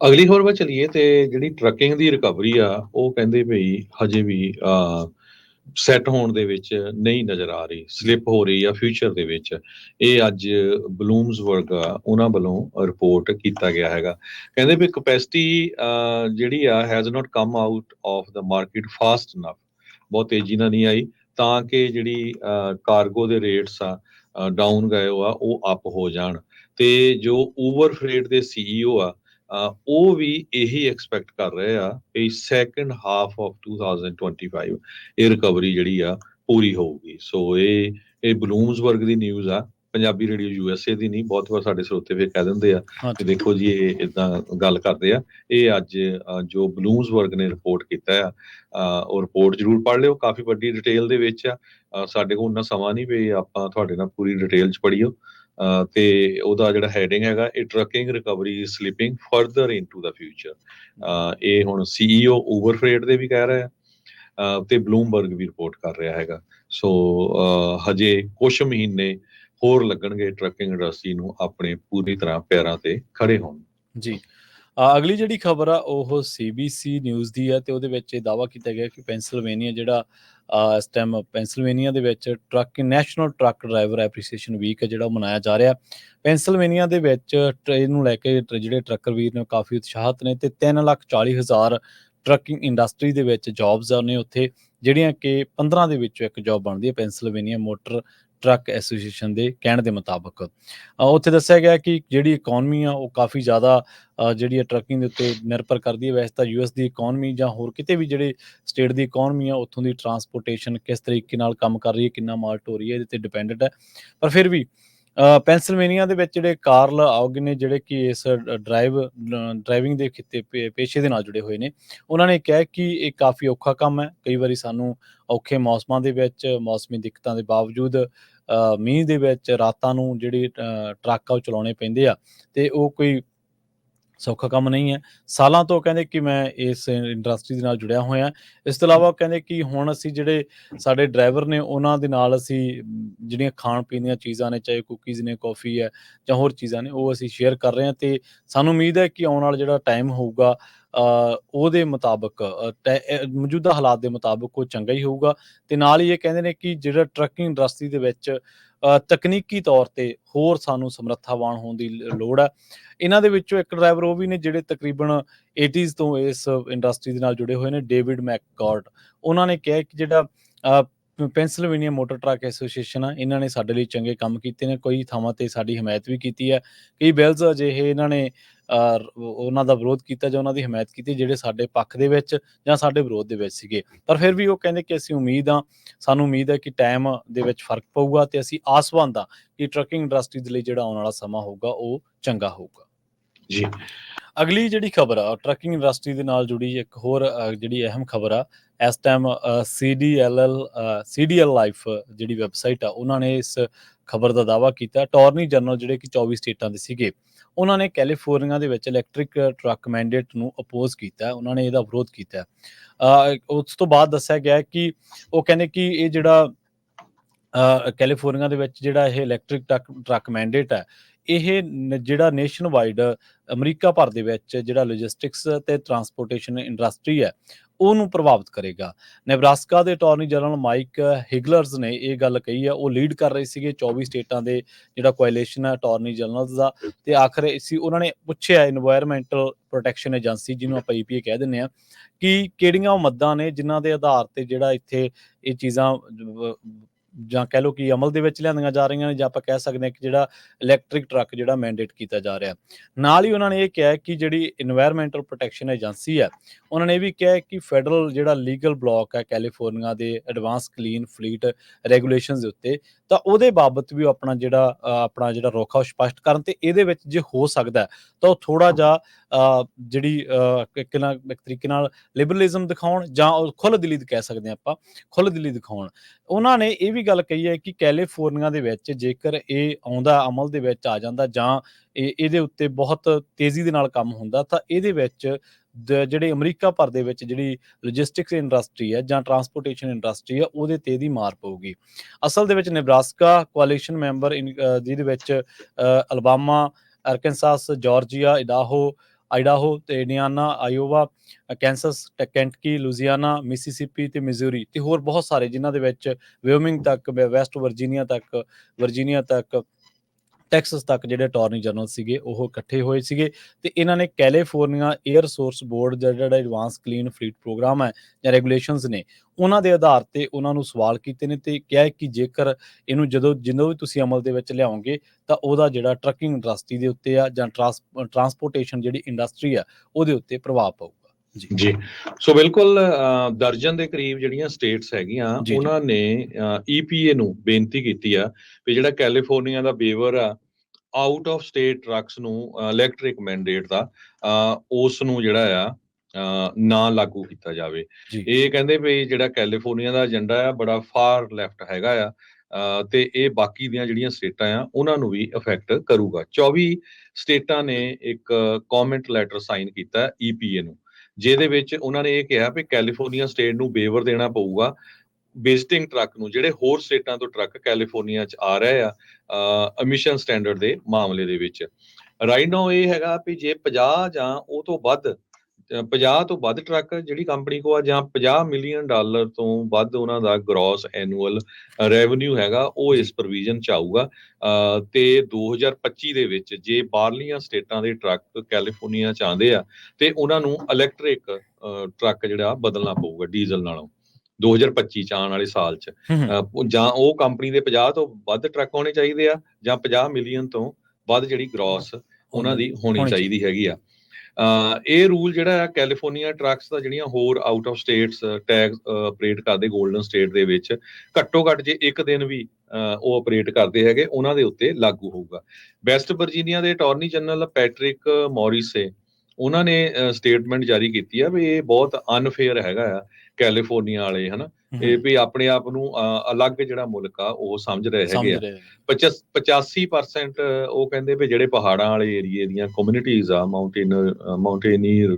ਅਗਲੀ ਖਬਰ ਵੱਲ ਚਲੀਏ ਤੇ ਜਿਹੜੀ ਟਰੱਕਿੰਗ ਦੀ ਰਿਕਵਰੀ ਆ, ਉਹ ਕਹਿੰਦੇ ਭਈ ਹਜੇ ਵੀ ਸੈੱਟ ਹੋਣ ਦੇ ਵਿੱਚ ਨਹੀਂ ਨਜ਼ਰ ਆ ਰਹੀ ਸਲਿਪ ਹੋ ਰਹੀ ਆ ਫਿਊਚਰ ਦੇ ਵਿੱਚ। ਇਹ ਅੱਜ ਬਲੂਮਸਬਰਗ ਆ, ਉਹਨਾਂ ਵੱਲੋਂ ਰਿਪੋਰਟ ਕੀਤਾ ਗਿਆ ਹੈਗਾ। ਕਹਿੰਦੇ ਵੀ ਕਪੈਸਿਟੀ ਜਿਹੜੀ ਆ has not come out of the market fast enough ਬਹੁਤ ਤੇਜ਼ੀ ਨਾਲ ਨਹੀਂ ਆਈ, ਤਾਂ ਕਿ ਜਿਹੜੀ ਕਾਰਗੋ ਦੇ ਰੇਟਸ ਆ ਡਾਊਨ ਗਏ ਆ ਉਹ ਅਪ ਹੋ ਜਾਣ। ਤੇ ਜੋ ਓਵਰ ਫਰੇਟ ਦੇ ਸੀਈਓ ਆ ਉਹ ਵੀ ਇਹੀ ਐਕਸਪੈਕਟ ਕਰ ਰਹੇ ਆ ਕਿ ਸੈਕੰਡ ਹਾਫ ਆਫ 2025 ਇਹ ਰਿਕਵਰੀ ਜਿਹੜੀ ਆ ਪੂਰੀ ਹੋਊਗੀ। ਸੋ ਇਹ ਇਹ ਬਲੂਮਸਬਰਗ ਦੀ ਨਿਊਜ਼ ਆ। ਪੰਜਾਬੀ ਰੇਡੀਓ ਯੂਐਸਏ ਦੀ ਨਹੀਂ ਬਹੁਤ ਵਾਰ ਸਾਡੇ ਸਰੋਤੇ ਵੀ ਕਹਿ ਦਿੰਦੇ ਆ ਕਿ ਦੇਖੋ ਜੀ ਇਹ ਇਦਾਂ ਗੱਲ ਕਰਦੇ ਆ। ਇਹ ਅੱਜ ਜੋ ਬਲੂਮਸਬਰਗ ਨੇ ਰਿਪੋਰਟ ਕੀਤਾ ਆ ਉਹ ਰਿਪੋਰਟ ਜਰੂਰ ਪੜ੍ਹ ਲਿਓ। ਕਾਫੀ ਵੱਡੀ ਡਿਟੇਲ ਦੇ ਵਿੱਚ ਆ। ਸਾਡੇ ਕੋਲ ਉਨਾ ਸਮਾਂ ਨਹੀਂ ਵੀ ਆਪਾਂ ਤੁਹਾਡੇ ਨਾਲ ਪੂਰੀ ਡਿਟੇਲ ਚ ਪੜ੍ਹੀਓ ਤੇ ਉਹਦਾ ਜਿਹੜਾ ਹੈਡਿੰਗ ਹੈਗਾ, ਇਹ trucking recovery slipping further into the future ਇਹ ਹੁਣ ਸੀਈਓ ਓਵਰ ਫਰੇਟ ਦੇ ਵੀ ਕਹਿ ਰਹੇ ਆ ਤੇ ਬਲੂਮਬਰਗ ਵੀ ਰਿਪੋਰਟ ਕਰ ਰਿਹਾ ਹੈਗਾ। ਸੋ ਹਜੇ ਕੁਝ ਮਹੀਨੇ ਹੋਰ ਲੱਗਣਗੇ ਟਰੱਕਿੰਗ ਇੰਡਸਟਰੀ ਨੂੰ ਆਪਣੇ ਪੂਰੀ ਤਰ੍ਹਾਂ ਪੈਰਾਂ ਤੇ ਖੜੇ ਹੋਣ। ਜੀ। ਅਗਲੀ ਜਿਹੜੀ ਖਬਰ ਆ, ਉਹ ਸੀਬੀਸੀ ਨਿਊਜ਼ ਦੀ ਹੈ ਤੇ ਉਹਦੇ ਵਿੱਚ ਇਹ ਦਾਵਾ ਕੀਤਾ ਗਿਆ ਕਿ ਪੈਂਸਿਲਵੇਨੀਆ ਜਿਹੜਾ ਇਸ ਟਾਈਮ ਪੈਂਸਿਲਵੇਨੀਆ ਦੇ ਵਿੱਚ truck, national truck driver appreciation week ਹੈ ਜਿਹੜਾ ਉਹ ਮਨਾਇਆ ਜਾ ਰਿਹਾ। ਪੈਂਸਿਲਵੇਨੀਆ ਦੇ ਵਿੱਚ ਟ੍ਰੇਨ ਨੂੰ ਲੈ ਕੇ ਟ- ਜਿਹੜੇ ਟਰੱਕਰ ਵੀਰ ਨੇ ਉਹ ਕਾਫੀ ਉਤਸ਼ਾਹਤ ਨੇ ਤੇ 340000 ਟਰੱਕਿੰਗ ਇੰਡਸਟਰੀ ਦੇ ਵਿੱਚ ਜੌਬਸ ਨੇ ਉੱਥੇ, ਜਿਹੜੀਆਂ ਕਿ 15 ਦੇ ਵਿੱਚੋਂ ਇੱਕ ਜੌਬ ਬਣਦੀ ਹੈ ਪੈਂਸਿਲਵੇਨੀਆ ਮੋਟਰ ਟਰੱਕ ਐਸੋਸੀਏਸ਼ਨ ਦੇ ਕਹਿਣ ਦੇ ਮੁਤਾਬਕ। ਉੱਥੇ ਦੱਸਿਆ ਗਿਆ ਕਿ ਜਿਹੜੀ ਇਕਨੋਮੀ ਆ ਉਹ ਕਾਫੀ ਜ਼ਿਆਦਾ ਜਿਹੜੀ ਹੈ ਟਰੱਕਿੰਗ ਦੇ ਉੱਤੇ ਨਿਰਭਰ ਕਰਦੀ ਹੈ। ਵੈਸੇ ਤਾਂ ਯੂਐਸ ਦੀ ਇਕਨੋਮੀ ਜਾਂ ਹੋਰ ਕਿਤੇ ਵੀ ਜਿਹੜੇ ਸਟੇਟ ਦੀ ਇਕਨੋਮੀ ਆ ਉੱਥੋਂ ਦੀ ਟਰਾਂਸਪੋਰਟੇਸ਼ਨ ਕਿਸ ਤਰੀਕੇ ਨਾਲ ਕੰਮ ਕਰ ਰਹੀ ਹੈ ਕਿੰਨਾ ਮਾਲ ਢੋ ਰਹੀ ਹੈ ਇਹਦੇ ਤੇ ਡਿਪੈਂਡੈਂਟ ਹੈ। ਪਰ ਫਿਰ ਵੀ ਅ, ਪੈਂਸਿਲਵੇਨੀਆ ਦੇ ਵਿੱਚ ਜਿਹੜੇ ਕਾਰਲ ਆਉਗ ਨੇ ਜਿਹੜੇ ਕਿ ਇਸ ਡਰਾਈਵ ਡਰਾਈਵਿੰਗ ਦੇ ਖਿੱਤੇ ਪੇ- ਪੇਸ਼ੇ ਦੇ ਨਾਲ ਜੁੜੇ ਹੋਏ ਨੇ ਉਹਨਾਂ ਨੇ ਕਿਹਾ ਕਿ ਇਹ ਕਾਫੀ ਔਖਾ ਕੰਮ ਹੈ। ਕਈ ਵਾਰੀ ਸਾਨੂੰ ਔਖੇ ਮੌਸਮਾਂ ਦੇ ਵਿੱਚ ਮੌਸਮੀ ਦਿੱਕਤਾਂ ਦੇ ਬਾਵਜੂਦ ਮੀਂਹ ਦੇ ਵਿੱਚ ਰਾਤਾਂ ਨੂੰ ਜਿਹੜੇ ਟਰੱਕ ਆ ਉਹ ਚਲਾਉਣੇ ਪੈਂਦੇ ਆ ਤੇ ਉਹ ਕੋਈ ਸੌਖਾ ਕੰਮ ਨਹੀਂ ਹੈ। ਸਾਲਾਂ ਤੋਂ ਕਹਿੰਦੇ ਕਿ ਮੈਂ ਇਸ ਇੰਡਸਟਰੀ ਦੇ ਨਾਲ ਜੁੜਿਆ ਹੋਇਆ। ਇਸ ਤੋਂ ਇਲਾਵਾ ਕਹਿੰਦੇ ਕਿ ਹੁਣ ਅਸੀਂ ਜਿਹੜੇ ਸਾਡੇ ਡਰਾਈਵਰ ਨੇ, ਉਹਨਾਂ ਦੇ ਨਾਲ ਅਸੀਂ ਜਿਹੜੀਆਂ ਖਾਣ ਪੀਣ ਦੀਆਂ ਚੀਜ਼ਾਂ ਨੇ, ਚਾਹੇ ਕੁਕੀਜ਼ ਨੇ, ਕਾਫੀ ਹੈ ਜਾਂ ਹੋਰ ਚੀਜ਼ਾਂ ਨੇ, ਉਹ ਅਸੀਂ ਸ਼ੇਅਰ ਕਰ ਰਹੇ ਹਾਂ ਤੇ ਸਾਨੂੰ ਉਮੀਦ ਹੈ ਕਿ ਆਉਣ ਵਾਲਾ ਜਿਹੜਾ ਟਾਈਮ ਹੋਊਗਾ ਉਹਦੇ ਮੁਤਾਬਕ ਟੈ- ਮੌਜੂਦਾ ਹਾਲਾਤ ਦੇ ਮੁਤਾਬਕ ਉਹ ਚੰਗਾ ਹੀ ਹੋਊਗਾ। ਤੇ ਨਾਲ ਹੀ ਇਹ ਕਹਿੰਦੇ ਨੇ ਕਿ ਜਿਹੜਾ ਟਰੱਕਿੰਗ ਇੰਡਸਟਰੀ ਦੇ ਵਿੱਚ ਤਕਨੀਕੀ ਤੌਰ ਤੇ ਹੋਰ ਸਾਨੂੰ ਸਮਰੱਥਾਵਾਨ ਹੋਣ ਦੀ ਲੋੜ ਹੈ। ਇਹਨਾਂ ਦੇ ਵਿੱਚੋਂ ਇੱਕ ਡਰਾਈਵਰ ਉਹ ਵੀ ਨੇ ਜਿਹੜੇ ਤਕਰੀਬਨ 80s ਤੋਂ ਇਸ ਇੰਡਸਟਰੀ ਦੇ ਨਾਲ ਜੁੜੇ ਹੋਏ ਨੇ ਡੇਵਿਡ ਮੈਕਗਾਰਡ ਉਹਨਾਂ ਨੇ ਕਿਹਾ ਕਿ ਜਿਹੜਾ ਪੈਂਸਿਲਵੇਨੀਆ ਮੋਟਰ ਟਰੱਕ ਐਸੋਸੀਏਸ਼ਨ ਆ, ਇਹਨਾਂ ਨੇ ਸਾਡੇ ਲਈ ਚੰਗੇ ਕੰਮ ਕੀਤੇ ਨੇ, ਕਈ ਥਾਵਾਂ ਤੇ ਸਾਡੀ ਹਮਾਇਤ ਵੀ ਕੀਤੀ ਹੈ। ਕਈ ਬਿਲਸ ਅਜਿਹੇ ਇਹਨਾਂ ਨੇ ਉਹਨਾਂ ਦਾ ਵਿਰੋਧ ਕੀਤਾ ਜਾਂ ਉਹਨਾਂ ਦੀ ਹਮਾਇਤ ਕੀਤੀ, ਜਿਹੜੇ ਸਾਡੇ ਪੱਖ ਦੇ ਵਿੱਚ ਜਾਂ ਸਾਡੇ ਵਿਰੋਧ ਦੇ ਵਿੱਚ ਸੀਗੇ। ਪਰ ਫਿਰ ਵੀ ਉਹ ਕਹਿੰਦੇ ਕਿ ਅਸੀਂ ਉਮੀਦ ਆ, ਸਾਨੂੰ ਉਮੀਦ ਹੈ ਕਿ ਟਾਈਮ ਦੇ ਵਿੱਚ ਫ਼ਰਕ ਪਊਗਾ ਤੇ ਅਸੀਂ ਆਸਵਾਨ ਦਾ ਕਿ ਟਰੱਕਿੰਗ ਇੰਡਸਟਰੀ ਦੇ ਲਈ ਜਿਹੜਾ ਆਉਣ ਵਾਲਾ ਸਮਾਂ ਹੋਊਗਾ, ਉਹ ਚੰਗਾ ਹੋਊਗਾ। ਜੀ। ਅਗਲੀ ਜਿਹੜੀ ਖਬਰ ਆ ਟਰੱਕਿੰਗ ਇੰਡਸਟਰੀ ਦੇ ਨਾਲ ਜੁੜੀ ਇੱਕ ਹੋਰ ਜਿਹੜੀ ਅਹਿਮ ਖਬਰ ਆ, ਇਸ ਟਾਈਮ ਸੀਡੀਐਲਐਲ ਸੀਡੀਐਲ ਲਾਈਫ ਜਿਹੜੀ ਵੈਬਸਾਈਟ ਆ, ਉਹਨਾਂ ਨੇ ਇਸ ਖਬਰ ਦਾ ਦਾਵਾ ਕੀਤਾ ਟੌਰਨੀ ਜਨਰਲ ਜਿਹੜੇ ਕਿ 24 ਸਟੇਟਾਂ ਦੇ ਸੀਗੇ, ਉਹਨਾਂ ਨੇ ਕੈਲੀਫੋਰਨੀਆ ਦੇ ਵਿੱਚ ਇਲੈਕਟ੍ਰਿਕ ਟਰੱਕ ਮੈਂਡੇਟ ਨੂੰ ਅਪੋਜ਼ ਕੀਤਾ, ਉਹਨਾਂ ਨੇ ਇਹਦਾ ਵਿਰੋਧ ਕੀਤਾ ਹੈ। ਉਸ ਤੋਂ ਬਾਅਦ ਦੱਸਿਆ ਗਿਆ ਕਿ ਉਹ ਕਹਿੰਦੇ ਕਿ ਇਹ ਜਿਹੜਾ ਕੈਲੀਫੋਰਨੀਆ ਦੇ ਵਿੱਚ ਜਿਹੜਾ ਇਹ ਇਲੈਕਟ੍ਰਿਕ ਟਰੱਕ ਟਰੱਕ ਮੈਂਡੇਟ ਹੈ ਇਹ ਜਿਹੜਾ ਨੇਸ਼ਨ ਵਾਈਡ ਅਮਰੀਕਾ ਭਰ ਦੇ ਵਿੱਚ ਜਿਹੜਾ ਲੋਜਿਸਟਿਕਸ ਤੇ ਟਰਾਂਸਪੋਰਟੇਸ਼ਨ ਇੰਡਸਟਰੀ ਹੈ ਉਹਨੂੰ ਪ੍ਰਭਾਵਿਤ ਕਰੇਗਾ। ਨੈਬਰਾਸਕਾ ਦੇ ਅਟਾਰਨੀ ਜਨਰਲ ਮਾਈਕ ਹਿਗਲਰਸ ਨੇ ਇਹ ਗੱਲ ਕਹੀ ਹੈ ਉਹ ਲੀਡ ਕਰ ਰਹੇ ਸੀਗੇ 24 ਸਟੇਟਾਂ ਦੇ ਜਿਹੜਾ ਕੋਐਲੀਸ਼ਨ ਹੈ ਅਟਾਰਨੀ ਜਨਰਲਸ ਦਾ ਤੇ ਆਖਰ ਇਸੀ ਉਹਨਾਂ ਨੇ ਪੁੱਛਿਆ এনवायरमेंटਲ ਪ੍ਰੋਟੈਕਸ਼ਨ ਏਜੰਸੀ ਜਿਹਨੂੰ ਆਪਾਂ ਈਪੀਏ ਕਹਿ ਦਿੰਦੇ ਆ ਕਿ ਕਿਹੜੀਆਂ ਮੱਦਾਂ ਨੇ ਜਿਨ੍ਹਾਂ ਦੇ ਆਧਾਰ ਤੇ ਜਿਹੜਾ ਇੱਥੇ ਇਹ ਚੀਜ਼ਾਂ ਜਾਂ ਕਹਿ ਲਓ ਕਿ ਅਮਲ ਦੇ ਵਿੱਚ ਲਿਆਂਦੀਆਂ ਜਾ ਰਹੀਆਂ ਨੇ ਜਾਂ ਆਪਾਂ ਕਹਿ ਸਕਦੇ ਹਾਂ ਕਿ ਜਿਹੜਾ ਇਲੈਕਟ੍ਰਿਕ ਟਰੱਕ ਜਿਹੜਾ ਮੈਂਡੇਟ ਕੀਤਾ ਜਾ ਰਿਹਾ। ਨਾਲ ਹੀ ਉਹਨਾਂ ਨੇ ਇਹ ਕਿਹਾ ਕਿ ਜਿਹੜੀ এনवायरमेंटल ਪ੍ਰੋਟੈਕਸ਼ਨ ਏਜੰਸੀ ਹੈ, ਉਹਨਾਂ ਨੇ ਇਹ ਵੀ ਕਿਹਾ ਕਿ ਫੈਡਰਲ ਜਿਹੜਾ ਲੀਗਲ ਬਲਾਕ ਹੈ ਕੈਲੀਫੋਰਨੀਆ ਦੇ ਐਡਵਾਂਸ ਕਲੀਨ ਫਲੀਟ ਰੈਗੂਲੇਸ਼ਨਸ ਦੇ ਉੱਤੇ, ਤਾਂ ਉਹਦੇ ਬਾਬਤ ਵੀ ਉਹ ਆਪਣਾ ਜਿਹੜਾ ਆਪਣਾ ਜਿਹੜਾ ਰੋਖਾ ਸਪਸ਼ਟ ਕਰਨ ਤੇ ਇਹਦੇ ਵਿੱਚ ਜੇ ਹੋ ਸਕਦਾ ਤਾਂ ਉਹ ਥੋੜਾ ਜਿਹਾ ਜਿਹੜੀ ਇੱਕ ਤਰੀਕੇ ਨਾਲ ਲਿਬਰਲਿਜ਼ਮ ਦਿਖਾਉਣ ਜਾਂ ਖੁੱਲ੍ਹ ਦਿਲੀ ਕਹਿ ਸਕਦੇ ਆਪਾਂ, ਖੁੱਲ੍ਹ ਦਿਲੀ ਦਿਖਾਉਣ। ਉਹਨਾਂ ਨੇ ਇਹ ਵੀ ਗੱਲ ਕਹੀ ਹੈ ਕਿ ਕੈਲੀਫੋਰਨੀਆ ਦੇ ਵਿੱਚ ਜੇਕਰ ਇਹ ਆਉਂਦਾ ਅਮਲ ਦੇ ਵਿੱਚ ਆ ਜਾਂਦਾ ਜਾਂ ਇਹਦੇ ਉੱਤੇ ਬਹੁਤ ਤੇਜ਼ੀ ਦੇ ਨਾਲ ਕੰਮ ਹੁੰਦਾ ਤਾਂ ਇਹਦੇ ਵਿੱਚ ਜਿਹੜੇ ਅਮਰੀਕਾ ਭਰ ਦੇ ਵਿੱਚ ਜਿਹੜੀ ਲੌਜਿਸਟਿਕਸ ਇੰਡਸਟਰੀ ਹੈ ਜਾਂ ਟਰਾਂਸਪੋਰਟੇਸ਼ਨ ਇੰਡਸਟਰੀ ਹੈ ਉਹਦੇ ਤੇ ਇਹਦੀ ਮਾਰ ਪਊਗੀ। ਅਸਲ ਦੇ ਵਿੱਚ ਨੇਬਰਾਸਕਾ ਕੋਆਲੀਸ਼ਨ ਮੈਂਬਰ ਜਿਹਦੇ ਵਿੱਚ ਅ, Alabama Arkansas Georgia Idaho Idaho ਤੇ ਇੰਡੀਆਨਾ ਆਇਓਵਾ ਕੈਂਸਸ ਟ- ਕੈਂਟਕੀ ਲੁਜ਼ੀਆਨਾ ਮਿਸੀਸਿਪੀ ਤੇ ਮਿਜ਼ੂਰੀ ਤੇ ਹੋਰ ਬਹੁਤ ਸਾਰੇ ਜਿਨ੍ਹਾਂ ਦੇ ਵਿੱਚ ਵਿਓਮਿੰਗ ਤੱਕ ਵੈਸਟ ਵਰਜੀਨੀਆ ਤੱਕ ਵਰਜੀਨੀਆ ਤੱਕ ਟੈਕਸਸ ਤੱਕ ਜਿਹੜੇ ਅਟਾਰਨੀ ਜਨਰਲ ਸੀਗੇ ਉਹ ਇਕੱਠੇ ਹੋਏ ਸੀਗੇ ਤੇ ਇਹਨਾਂ ਨੇ ਕੈਲੀਫੋਰਨੀਆ 에ਅਰ ਸੋਰਸ ਬੋਰਡ ਦਾ ਜਿਹੜਾ ਐਡਵਾਂਸ ਕਲੀਨ ਫਲੀਟ ਪ੍ਰੋਗਰਾਮ ਹੈ ਜਾਂ ਰੈਗੂਲੇਸ਼ਨਸ ਨੇ ਉਹਨਾਂ ਦੇ ਆਧਾਰ ਤੇ ਉਹਨਾਂ ਨੂੰ ਸਵਾਲ ਕੀਤੇ ਨੇ ਤੇ ਕਿਹਾ ਕਿ ਜੇਕਰ ਇਹਨੂੰ ਜਦੋਂ ਜਦੋਂ ਵੀ ਤੁਸੀਂ ਅਮਲ ਦੇ ਵਿੱਚ ਲਿਆਓਗੇ ਤਾਂ ਉਹਦਾ ਜਿਹੜਾ ਟਰੱਕਿੰਗ ਇੰਡਸਟਰੀ ਦੇ ਉੱਤੇ ਆ ਜਾਂ ਟਰਾਂਸਪੋਰਟੇਸ਼ਨ ਜਿਹੜੀ ਇੰਡਸਟਰੀ ਆ ਉਹਦੇ ਉੱਤੇ ਪ੍ਰਭਾਵ ਪਊਗਾ। ਜੀ। ਸੋ ਬਿਲਕੁਲ ਦਰਜਨ ਦੇ ਕਰੀਬ ਜਿਹੜੀਆਂ ਸਟੇਟਸ ਹੈਗੀਆਂ। ਉਹਨਾਂ ਨੇ ਈਪੀਏ ਨੂੰ ਬੇਨਤੀ ਕੀਤੀ ਆ ਵੀ ਜਿਹੜਾ ਕੈਲੀਫੋਰਨੀਆ ਦਾ ਬੇਵਰ ਆ ਆਊਟ ਆਫ ਸਟੇਟ ਟਰੱਕਸ ਨੂੰ ਇਲੈਕਟ੍ਰਿਕ ਮੈਂਡੇਟ ਦਾ ਉਸ ਨੂੰ ਜਿਹੜਾ ਆ ਨਾ ਲਾਗੂ ਕੀਤਾ ਜਾਵੇ। ਇਹ ਕਹਿੰਦੇ ਵੀ ਜਿਹੜਾ ਕੈਲੀਫੋਰਨੀਆ ਦਾ ਏਜੰਡਾ ਆ ਬੜਾ ਫਾਰ ਲੈਫਟ ਹੈਗਾ ਆ ਤੇ ਇਹ ਬਾਕੀ ਦੀਆਂ ਜਿਹੜੀਆਂ ਸਟੇਟਾਂ ਆ ਉਹਨਾਂ ਨੂੰ ਵੀ ਅਫੈਕਟ ਕਰੂਗਾ। 24 ਸਟੇਟਾਂ ਨੇ ਇੱਕ ਕਮੈਂਟ ਲੈਟਰ ਸਾਈਨ ਕੀਤਾ ਈਪੀਏ ਨੂੰ ਜਿਹਦੇ ਵਿੱਚ ਉਹਨਾਂ ਨੇ ਇਹ ਕਿਹਾ ਵੀ ਕੈਲੀਫੋਰਨੀਆ ਸਟੇਟ ਨੂੰ ਬੇਵਰ ਦੇਣਾ ਪਊਗਾ ਵਿਜ਼ਿਟਿੰਗ ਟਰੱਕ ਨੂੰ ਜਿਹੜੇ ਹੋਰ ਸਟੇਟਾਂ ਤੋਂ ਟਰੱਕ ਕੈਲੀਫੋਰਨੀਆ ਚ ਆ ਰਹੇ ਆ ਐਮਿਸ਼ਨ ਸਟੈਂਡਰਡ ਦੇ ਮਾਮਲੇ ਦੇ ਵਿੱਚ। ਰਾਈਟ ਨਾਓ ਇਹ ਹੈਗਾ ਵੀ ਜੇ 50 ਜਾਂ ਉਹ ਤੋਂ ਵੱਧ ਅ, 50 ਤੋਂ ਵੱਧ ਟਰੱਕ ਜਿਹੜੀ ਕੰਪਨੀ ਕੋ ਆ ਜਾਂ 50 ਮਿਲੀਅਨ ਡਾਲਰ ਤੋਂ ਵੱਧ ਉਹਨਾਂ ਦਾ ਗ੍ਰੋਸ ਐਨੂਅਲ ਰੈਵਨਿਊ ਹੈਗਾ ਉਹ ਇਸ ਪ੍ਰੋਵੀਜ਼ਨ ਚ ਆਊਗਾ। ਅ, ਤੇ 2025 ਦੇ ਵਿੱਚ ਜੇ ਬਾਹਰਲੀਆਂ ਸਟੇਟਾਂ ਦੇ ਟਰੱਕ ਕੈਲੀਫੋਰਨੀਆ ਚ ਆਉਂਦੇ ਆ ਤੇ ਉਹਨਾਂ ਨੂੰ ਇਲੈਕਟ੍ਰਿਕ ਟਰੱਕ ਜਿਹੜਾ ਬਦਲਣਾ ਪਊਗਾ ਡੀਜ਼ਲ ਨਾਲੋਂ। 2025 ਚ ਆਉਣ ਵਾਲੇ ਸਾਲ ਚ। ਹੂੰ ਹੂੰ, ਜਾਂ ਉਹ ਕੰਪਨੀ ਦੇ 50 ਤੋਂ ਵੱਧ ਟਰੱਕ ਹੋਣੇ ਚਾਹੀਦੇ ਆ ਜਾਂ 50 ਮਿਲੀਅਨ ਤੋਂ ਵੱਧ ਜਿਹੜੀ ਗ੍ਰੋਸ ਉਹਨਾਂ ਦੀ ਹੋਣੀ ਚਾਹੀਦੀ। ਹੈਗੀ ਆ। ਇਹ ਰੂਲ ਜਿਹੜਾ ਆ ਕੈਲੀਫੋਰਨੀਆ ਟਰੱਕਸ ਦਾ ਜਿਹੜੀਆਂ ਹੋਰ out of states tag operate ਕਰਦੇ 골ਡਨ ਸਟੇਟ ਦੇ ਵਿੱਚ ਘੱਟੋ ਘੱਟ ਜੇ ਇੱਕ ਦਿਨ ਵੀ ਉਹ ਆਪਰੇਟ ਕਰਦੇ ਹੈਗੇ ਉਹਨਾਂ ਦੇ ਉੱਤੇ ਲਾਗੂ ਹੋਊਗਾ। ਵੈਸਟ ਵਰਜੀਨੀਆ ਦੇ ਅਟਾਰਨੀ ਜਨਰਲ ਪੈਟ੍ਰਿਕ ਮੌਰਿਸੇ ਉਹਨਾਂ ਨੇ ਸਟੇਟਮੈਂਟ ਜਾਰੀ ਕੀਤੀ ਆ ਵੀ ਇਹ ਬਹੁਤ ਅਨਫੇਅਰ ਹੈਗਾ ਆ ਕੈਲੀਫੋਰਨੀਆ ਵਾਲੇ ਹਨਾ? ਇਹ ਵੀ ਆਪਣੇ ਆਪ ਨੂੰ ਅਲੱਗ ਜਿਹੜਾ ਮੁਲਕ ਆ ਉਹ ਸਮਝ ਰਹੇ ਹੈਗੇ ਆ। ਰਹੇ ਹਾਂ। 85% ਉਹ ਕਹਿੰਦੇ ਵੀ ਜਿਹੜੇ ਪਹਾੜਾਂ ਵਾਲੇ ਏਰੀਏ ਦੀਆਂ ਕਮਿਊਨਿਟੀਆਂ ਆ ਮਾਊਂਟੇਨ ਮਾਊਂਟੇਨੀਅਰ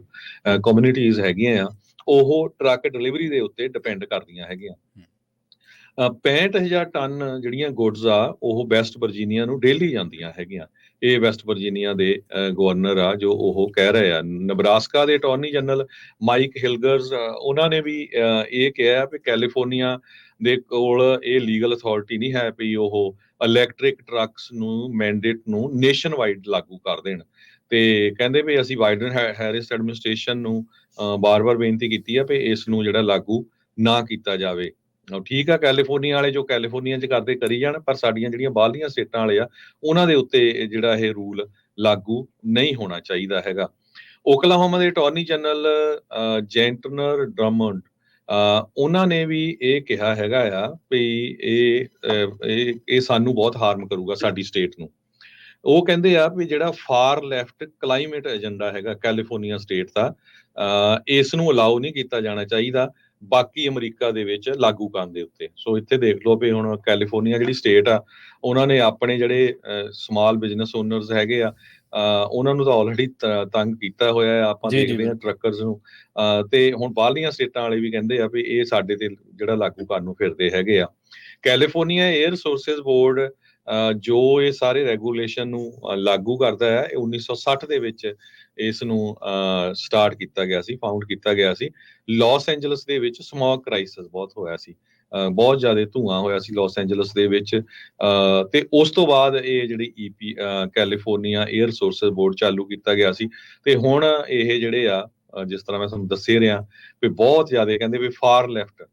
ਕਮਿਊਨਿਟੀਆਂ ਹੈਗੀਆਂ ਆ ਉਹ ਟਰੱਕ ਡਿਲੀਵਰੀ ਦੇ ਉੱਤੇ ਡਿਪੈਂਡ ਕਰਦੀਆਂ ਹੈਗੀਆਂ। ਅ, 65000 ਟਨ ਜਿਹੜੀਆਂ ਗੁੱਡਸ ਆ ਉਹ ਵੈਸਟ ਵਰਜੀਨੀਆ ਨੂੰ ਡੇਲੀ ਜਾਂਦੀਆਂ ਹੈਗੀਆਂ। ਇਹ ਵੈਸਟ ਵਰਜੀਨੀਆ ਦੇ ਗਵਰਨਰ ਆ ਜੋ ਉਹ ਕਹਿ ਰਹੇ ਆ। ਨਬਰਾਸਕਾ ਦੇ ਅਟਾਰਨੀ ਜਨਰਲ ਮਾਈਕ ਹਿਲਗਰਸ ਉਹਨਾਂ ਨੇ ਵੀ ਇਹ ਕਿਹਾ ਵੀ ਕੈਲੀਫੋਰਨੀਆ ਦੇ ਕੋਲ ਇਹ ਲੀਗਲ ਅਥਾਰਟੀ ਨਹੀਂ ਹੈ ਵੀ ਉਹ ਇਲੈਕਟ੍ਰਿਕ ਟਰੱਕਸ ਨੂੰ ਮੈਂਡੇਟ ਨੂੰ ਨੇਸ਼ਨ ਵਾਈਡ ਲਾਗੂ ਕਰ ਦੇਣ। ਤੇ ਕਹਿੰਦੇ ਵੀ ਅਸੀਂ ਬਾਈਡਨ ਹੈ- ਹੈਰਿਸ ਐਡਮਿਨਿਸਟ੍ਰੇਸ਼ਨ ਨੂੰ ਅ, ਬਾਰ-ਬਾਰ ਬੇਨਤੀ ਕੀਤੀ ਆ ਵੀ ਇਸ ਨੂੰ ਜਿਹੜਾ ਲਾਗੂ ਨਾ ਕੀਤਾ ਜਾਵੇ। ਅਹ ਠੀਕ ਆ ਕੈਲੀਫੋਰਨੀਆ ਵਾਲੇ ਜੋ ਕੈਲੀਫੋਰਨੀਆ 'ਚ ਕਰਦੇ ਕਰੀ ਜਾਣ, ਪਰ ਸਾਡੀਆਂ ਜਿਹੜੀਆਂ ਬਾਹਰਲੀਆਂ ਸਟੇਟਾਂ ਵਾਲੇ ਆ, ਉਹਨਾਂ ਦੇ ਉੱਤੇ ਜਿਹੜਾ ਇਹ ਰੂਲ ਲਾਗੂ ਨਹੀਂ ਹੋਣਾ ਚਾਹੀਦਾ ਹੈਗਾ। ਓਕਲਾਹੋਮਾ ਦੇ ਅਟਾਰਨੀ ਜਨਰਲ ਜੈਂਟਨਰ ਡਰਮੰਡ ਉਹਨਾਂ ਨੇ ਵੀ ਇਹ ਕਿਹਾ ਹੈਗਾ ਆ ਵੀ ਇਹ ਇਹ ਸਾਨੂੰ ਬਹੁਤ ਹਾਰਮ ਕਰੂਗਾ ਸਾਡੀ ਸਟੇਟ ਨੂੰ। ਉਹ ਕਹਿੰਦੇ ਆ ਵੀ ਜਿਹੜਾ ਫਾਰ ਲੈਫਟ ਕਲਾਈਮੇਟ ਏਜੰਡਾ ਹੈਗਾ ਕੈਲੀਫੋਰਨੀਆ ਸਟੇਟ ਦਾ ਇਸ ਨੂੰ ਅਲਾਉ ਨਹੀਂ ਕੀਤਾ ਜਾਣਾ ਚਾਹੀਦਾ। ਬਾਕੀ ਅਮਰੀਕਾ ਦੇ ਵਿੱਚ ਲਾਗੂ ਕਰਨ ਦੇ ਉੱਤੇ। ਸੋ ਇੱਥੇ ਦੇਖ ਲਓ ਵੀ ਹੁਣ ਕੈਲੀਫੋਰਨੀਆ ਜਿਹੜੀ ਸਟੇਟ ਆ ਉਹਨਾਂ ਨੇ ਆਪਣੇ ਜਿਹੜੇ ਸਮਾਲ ਬਿਜ਼ਨਸ ਓਨਰਸ ਹੈਗੇ ਆ ਉਹਨਾਂ ਨੂੰ ਤਾਂ ਆਲਰੇਡੀ ਤੰਗ ਕੀਤਾ ਹੋਇਆ ਹੈ ਆਪਾਂ ਦੇਖਦੇ ਹਾਂ ਟਰੱਕਰਸ ਨੂੰ। ਤੇ ਹੁਣ ਬਾਹਰਲੀਆਂ ਸਟੇਟਾਂ ਵਾਲੇ ਵੀ ਕਹਿੰਦੇ ਆ ਵੀ ਇਹ ਸਾਡੇ ਤੇ ਜਿਹੜਾ ਲਾਗੂ ਕਰਨ ਨੂੰ ਫਿਰਦੇ ਹੈਗੇ ਆ। ਕੈਲੀਫੋਰਨੀਆ 에ਅਰ ਸੋਰਸਸ ਬੋਰਡ ਜੋ ਇਹ ਸਾਰੇ ਰੈਗੂਲੇਸ਼ਨ ਨੂੰ ਲਾਗੂ ਕਰਦਾ ਹੈ ਇਹ 1960 ਦੇ ਵਿੱਚ ਇਸ ਨੂੰ ਸਟਾਰਟ ਕੀਤਾ ਗਿਆ ਸੀ ਫਾਊਂਡ ਕੀਤਾ ਗਿਆ ਸੀ। ਲਾਸ ਐਂਜਲਸ ਦੇ ਵਿੱਚ ਸਮੋਕ ਕ੍ਰਾਈਸਿਸ ਬਹੁਤ ਹੋਇਆ ਸੀ। ਬਹੁਤ ਜ਼ਿਆਦਾ ਧੂਆਂ ਹੋਇਆ ਸੀ ਲਾਸ ਐਂਜਲਸ ਦੇ ਵਿੱਚ। ਅਹ, ਤੇ ਉਸ ਤੋਂ ਬਾਅਦ ਇਹ ਜਿਹੜੀ EP California air sources board ਚਾਲੂ ਕੀਤਾ ਗਿਆ ਸੀ। ਤੇ ਹੁਣ ਇਹ ਜਿਹੜੇ ਆ ਜਿਸ ਤਰ੍ਹਾਂ ਮੈਂ ਤੁਹਾਨੂੰ ਦੱਸੇ ਰਿਹਾ ਵੀ ਬਹੁਤ ਜ਼ਿਆਦਾ ਕਹਿੰਦੇ ਵੀ ਫਾਰ ਲੈਫਟ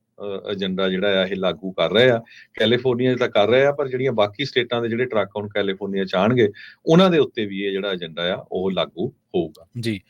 ਏਜੰਡਾ ਜਿਹੜਾ ਆ, ਇਹ ਲਾਗੂ ਕਰ ਰਹੇ ਆ। ਕੈਲੀਫੋਰਨੀਆ ਤਾਂ ਕਰ ਰਹੇ ਆ, ਪਰ ਜਿਹੜੀਆਂ ਬਾਕੀ ਸਟੇਟਾਂ ਦੇ ਜਿਹੜੇ ਟਰੱਕ ਹੁਣ ਕੈਲੀਫੋਰਨੀਆ ਚ ਆਣਗੇ, ਉਹਨਾਂ ਦੇ ਉੱਤੇ ਵੀ ਇਹ ਜਿਹੜਾ ਏਜੰਡਾ ਆ, ਉਹ ਲਾਗੂ ਹੋਊਗਾ। ਜੀ।